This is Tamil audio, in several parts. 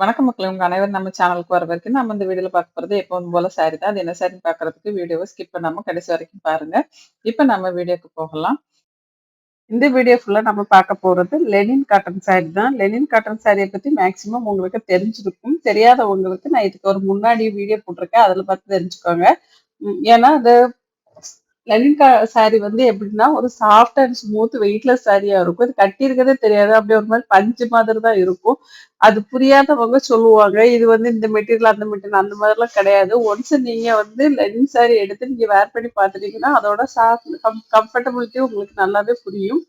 வணக்கம் மக்களே! உங்க அனைவரும் நம்ம சேனலுக்கு வர வரைக்கும் நம்ம இந்த வீடியோல பார்க்க போறது எப்பவும் போல சாரி தான். அது என்ன சாரின்னு பாக்குறதுக்கு வீடியோவை ஸ்கிப் பண்ணாம கடைசி வரைக்கும் பாருங்க. இப்ப நம்ம வீடியோக்கு போகலாம். இந்த வீடியோ ஃபுல்லா நம்ம பார்க்க போறது லெனின் காட்டன் சாரி தான். லெனின் காட்டன் சாரியை பத்தி மேக்சிமம் உங்களுக்கு தெரிஞ்சிருக்கும். தெரியாதவங்களுக்கு நான் இதுக்கு ஒரு முன்னாடி வீடியோ போட்டிருக்கேன். அதுல பார்த்து தெரிஞ்சுக்கோங்க. ஏன்னா அது லெனின் கா சாரி வந்து எப்படின்னா, ஒரு சாஃப்ட் அண்ட் ஸ்மூத் வெயிட்லெஸ் சாரியா இருக்கும். இது கட்டியிருக்கதே தெரியாது. அப்படியே ஒரு மாதிரி பஞ்சு மாதிரி தான் இருக்கும். அது புரியாதவங்க சொல்லுவாங்க. இது வந்து இந்த மெட்டீரியல், அந்த மெட்டீரியல் அந்த மாதிரிலாம் கிடையாது. ஒன்ஸ் நீங்க வந்து லெனின் சாரி எடுத்து நீங்க வேர் பண்ணி பார்த்துட்டீங்கன்னா, அதோட சாஃப்ட் கம் கம்ஃபர்டபிலிட்டி உங்களுக்கு நல்லாவே புரியும்.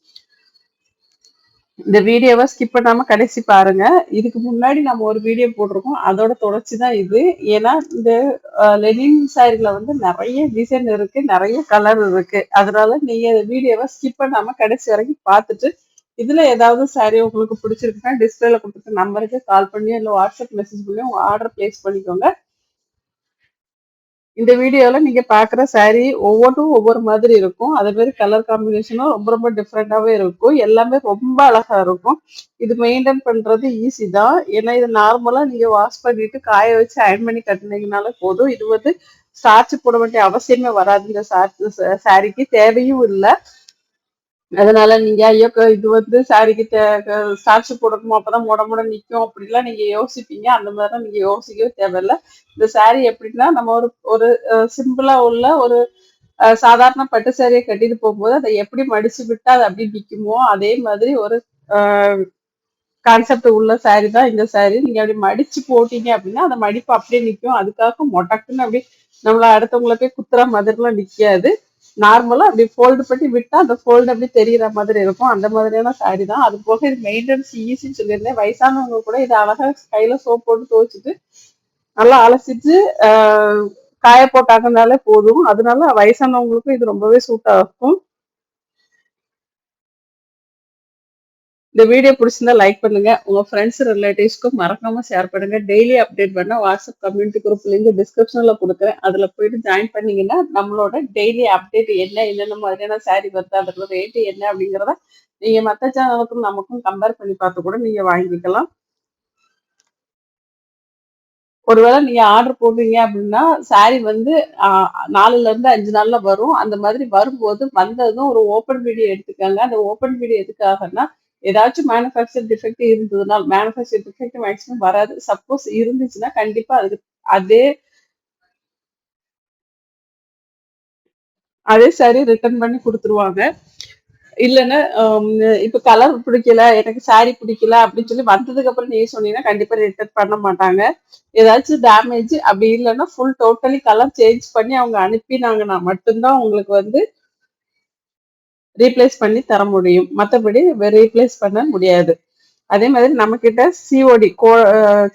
இந்த வீடியோவை ஸ்கிப் பண்ணாம கடைசி பாருங்க. இதுக்கு முன்னாடி நம்ம ஒரு வீடியோ போட்டிருக்கோம். அதோட தொடர்ச்சி தான் இது. ஏன்னா, இந்த லெனின் சாரீல வந்து நிறைய டிசைன் இருக்கு. நிறைய கலர் இருக்கு. அதனால நீங்க இந்த வீடியோவை ஸ்கிப் பண்ணாம கடைசி வரைக்கும் பார்த்துட்டு, இதுல ஏதாவது சாரி உங்களுக்கு பிடிச்சிருக்குன்னா, டிஸ்பிளேல கொடுத்துருக்க நம்பருக்கு கால் பண்ணியோ, இல்லை வாட்ஸ்அப் மெசேஜ் பண்ணியோ உங்க ஆர்டர் பிளேஸ் பண்ணிக்கோங்க. இந்த வீடியோல நீங்க பார்க்குற சாரி ஒவ்வொன்றும் ஒவ்வொரு மாதிரி இருக்கும். அதே மாதிரி கலர் காம்பினேஷனும் ரொம்ப ரொம்ப டிஃப்ரெண்ட்டாகவே இருக்கும். எல்லாமே ரொம்ப அழகா இருக்கும். இது மெயின்டைன் பண்றது ஈஸி தான். ஏன்னா, இது நார்மலா நீங்க வாஷ் பண்ணிட்டு காய வச்சு அயர்ன் பண்ணி கட்டினீங்கனால போதும். இது வந்து ஸ்டார்ச் போட வேண்டிய அவசியமே வராது. இந்த சார்ஜ் சாரிக்கு தேவையும் இல்லை அதனால நீங்க ஐயோ! க இது வந்து சாரிக்கு தே சாட்சி ஸ்டார்ச் போடணுமா? அப்பதான் மொட மொடன்னு நிக்கும். அப்படிலாம் நீங்க யோசிப்பீங்க. அந்த மாதிரிலாம் நீங்க யோசிக்கவே தேவையில்ல. இந்த சாரி எப்படின்னா, நம்ம ஒரு ஒரு சிம்பிளா உள்ள ஒரு சாதாரண பட்டு சாரியை கட்டிட்டு போகும்போது அதை எப்படி மடிச்சு விட்டா அது அப்படியே நிக்குமோ, அதே மாதிரி ஒரு கான்செப்ட் உள்ள சாரி தான் இந்த சாரி. நீங்க அப்படி மடிச்சு போட்டீங்க அப்படின்னா, அந்த மடிப்பு அப்படியே நிக்கும். அதுக்காக மொடக்குன்னு அப்படியே நம்மள அடுத்தவங்கள போய் குத்துற மாதிரிலாம் நிக்காது. நார்மலா அப்படி ஃபோல்டு பண்ணி விட்டா, அந்த ஃபோல்டு அப்படியே தெரியற மாதிரி இருக்கும். அந்த மாதிரியான சாரி தான். அது போக இது மெயின்டெனன்ஸ் ஈஸின்னு சொல்லியிருந்தேன். வயசானவங்க கூட இது அழகா கையில சோப் போட்டு துவைச்சிட்டு நல்லா அலசிட்டு, காய போட்டாங்கனாலே போதும். அதனால வயசானவங்களுக்கும் இது ரொம்பவே சூட் ஆகும். இந்த வீடியோ பிடிச்சிருந்தா லைக் பண்ணுங்க. உங்க ஃப்ரெண்ட்ஸ், ரிலேட்டிவ்ஸ்க்கும் மறக்காம ஷேர் பண்ணுங்க. டெய்லி அப்டேட் பண்ண வாட்ஸ்அப் கம்யூனிட்டி குரூப் லிங்க் டிஸ்கிரிப்ஷன்ல கொடுக்குறேன் அதுல போயிட்டு ஜாயின் பண்ணீங்கன்னா, நம்மளோட டெய்லி அப்டேட் என்ன, என்னென்ன மாதிரியான சாரி வருது, அதோட ரேட்டு என்ன அப்படிங்கிறத நீங்க மற்ற சேனலுக்கும் நமக்கும் கம்பேர் பண்ணி பார்த்து கூட நீங்க வாங்கிக்கலாம். ஒருவேளை நீங்க ஆர்டர் போடுறீங்க அப்படின்னா, சாரி வந்து நாலுல இருந்து அஞ்சு நாள்ல வரும். அந்த மாதிரி வரும்போது வந்ததும் ஒரு ஓப்பன் வீடியோ எடுத்துக்காங்க அந்த ஓப்பன் வீடியோ எதுக்காகன்னா, ஏதாச்சும் மேனுஃபேக்சர் டிஃபெக்ட் இருந்ததுன்னா மேனுஃபேக்சர் டிஃபெக்ட் மேக்ஸிமம் வராது. சப்போஸ் இருந்துச்சுன்னா, கண்டிப்பா அதுக்கு அதே அதே சாரி ரிட்டர்ன் பண்ணி குடுத்துருவாங்க. இல்லன்னா, இப்போ இப்ப கலர் பிடிக்கல, எனக்கு சாரி பிடிக்கல அப்படின்னு சொல்லி வந்ததுக்கு அப்புறம் நீ சொன்னீங்கன்னா, கண்டிப்பா ரிட்டர்ன் பண்ண மாட்டாங்க. ஏதாச்சும் டேமேஜ் அப்படி இல்லன்னா, ஃபுல் டோட்டலி கலர் சேஞ்ச் பண்ணி அவங்க அனுப்பினாங்கன்னா மட்டும் தான் உங்களுக்கு வந்து ரீப்ளேஸ் பண்ணி தர முடியும். மத்தபடி ரீப்ளேஸ் பண்ண முடியாது. அதே மாதிரி நம்மகிட்ட சிஓடி கோ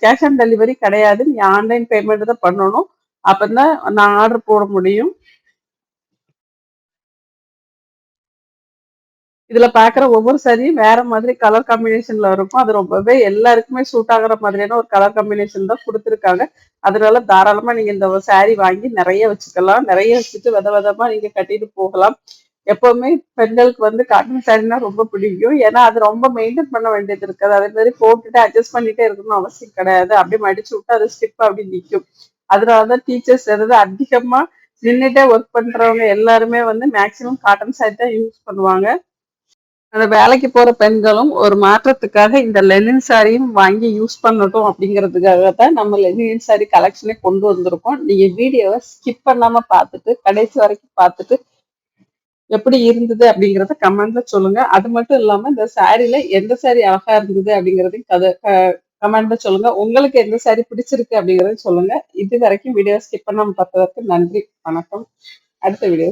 கேஷ் ஆன் டெலிவரி கிடையாது. நீ ஆன்லைன் பேமெண்ட் தான் பண்ணணும். அப்பதான் நான் ஆர்டர் போட முடியும். இதுல பாக்குற ஒவ்வொரு சரியும் வேற மாதிரி கலர் காம்பினேஷன்ல இருக்கும். அது ரொம்பவே எல்லாருக்குமே சூட் ஆகுற மாதிரியான ஒரு கலர் காம்பினேஷன் தான் குடுத்துருக்காங்க. அதனால தாராளமா நீங்க இந்த சாரி வாங்கி நிறைய வச்சுக்கலாம். நிறைய வச்சுட்டு வித விதமா நீங்க கட்டிட்டு போகலாம். எப்பவுமே பெண்களுக்கு வந்து காட்டன் சாரினா ரொம்ப பிடிக்கும். ஏன்னா, அது ரொம்ப மெயின்டெயின் பண்ண வேண்டியது இருக்காது. அதே மாதிரி போட்டுட்டு அட்ஜஸ்ட் பண்ணிட்டே இருக்கணும்னு அவசியம் கிடையாது. அப்படியே மடிச்சு விட்டு அது ஸ்டிப் அப்படி நிற்கும் அதனால தான் டீச்சர்ஸ் அதாவது அதிகமா நின்றுட்டே ஒர்க் பண்றவங்க எல்லாருமே வந்து மேக்ஸிமம் காட்டன் சாரி தான் யூஸ் பண்ணுவாங்க. அந்த வேலைக்கு போற பெண்களும் ஒரு மாற்றத்துக்காக இந்த லெனின் சாரியும் வாங்கி யூஸ் பண்ணட்டும் அப்படிங்கிறதுக்காக தான் நம்ம லெனின் சாரி கலெக்ஷனே கொண்டு வந்திருக்கோம். நீங்க வீடியோவை ஸ்கிப் பண்ணாம பார்த்துட்டு, கடைசி வரைக்கும் பார்த்துட்டு, எப்படி இருந்தது அப்படிங்கறத கமெண்ட்ல சொல்லுங்க. அது மட்டும் இல்லாம இந்த சாரில எந்த சாரி அழகா இருந்தது அப்படிங்கறதையும் கதை கமெண்ட்ல சொல்லுங்க. உங்களுக்கு எந்த சாரி பிடிச்சிருக்கு அப்படிங்கறத சொல்லுங்க. இது வரைக்கும் வீடியோ ஸ்கிப் பண்ணாம பார்த்ததற்கு நன்றி. வணக்கம். அடுத்த வீடியோ